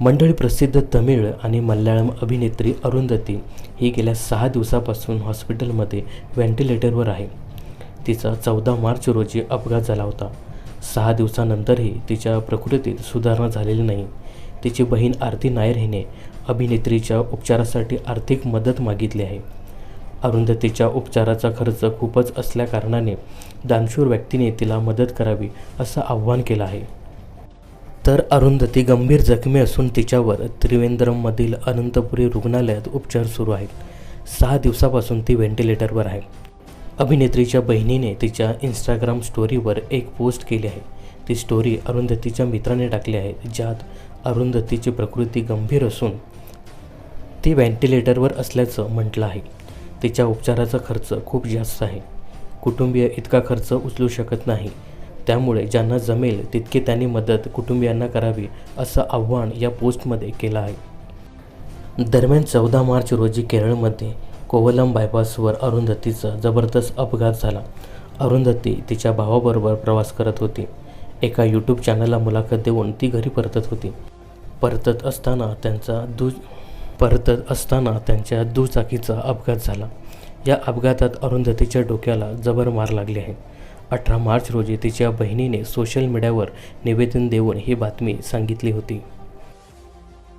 मंडळी प्रसिद्ध तमिळ आणि मल्याळम अभिनेत्री अरुंधती ही गेल्या सहा दिवसापासून हॉस्पिटलमध्ये व्हेंटिलेटरवर आहे. तिचा चौदा मार्च रोजी अपघात झाला होता. सहा दिवसानंतरही तिच्या प्रकृतीत सुधारणा झालेली नाही. तिची बहीण आरती नायर हिने अभिनेत्रीच्या उपचारासाठी आर्थिक मदत मागितली आहे. अरुंधतीच्या उपचाराचा खर्च खूपच असल्याकारणाने दानशूर व्यक्तीने तिला मदत करावी असं आव्हान केलं आहे. तर अरुंधती गंभीर जखमी असून तिच्यावर त्रिवेंद्रममधील अनंतपुरी रुग्णालयात उपचार सुरू आहेत. सहा दिवसापासून ती व्हेंटिलेटरवर आहे. अभिनेत्रीच्या बहिणीने तिच्या इंस्टाग्राम स्टोरीवर एक पोस्ट केली आहे. ती स्टोरी अरुंधतीच्या मित्राने टाकली आहे ज्यात अरुंधतीची प्रकृती गंभीर असून ती व्हेंटिलेटरवर असल्याचं म्हटलं आहे. तिच्या उपचाराचा खर्च खूप जास्त आहे. कुटुंबीय इतका खर्च उचलू शकत नाही. त्यामुळे ज्यांना जमेल तितकी त्यांनी मदत कुटुंबियांना करावी असं आव्हान या पोस्टमध्ये केलं आहे. दरम्यान चौदा मार्च रोजी केरळमध्ये कोवलम बायपासवर अरुंधतीचा जबरदस्त अपघात झाला. अरुंधती तिच्या भावाबरोबर प्रवास करत होती. एका यूट्यूब चॅनलला मुलाखत देऊन ती घरी परतत होती. परतत असताना त्यांचा दु परतत असताना त्यांच्या दुचाकीचा अपघात झाला. या अपघातात अरुंधतीच्या डोक्याला जबर मार लागली आहे. अठरा मार्च रोजी तिच्या बहिणीने सोशल मीडियावर निवेदन देऊन ही बातमी सांगितली होती.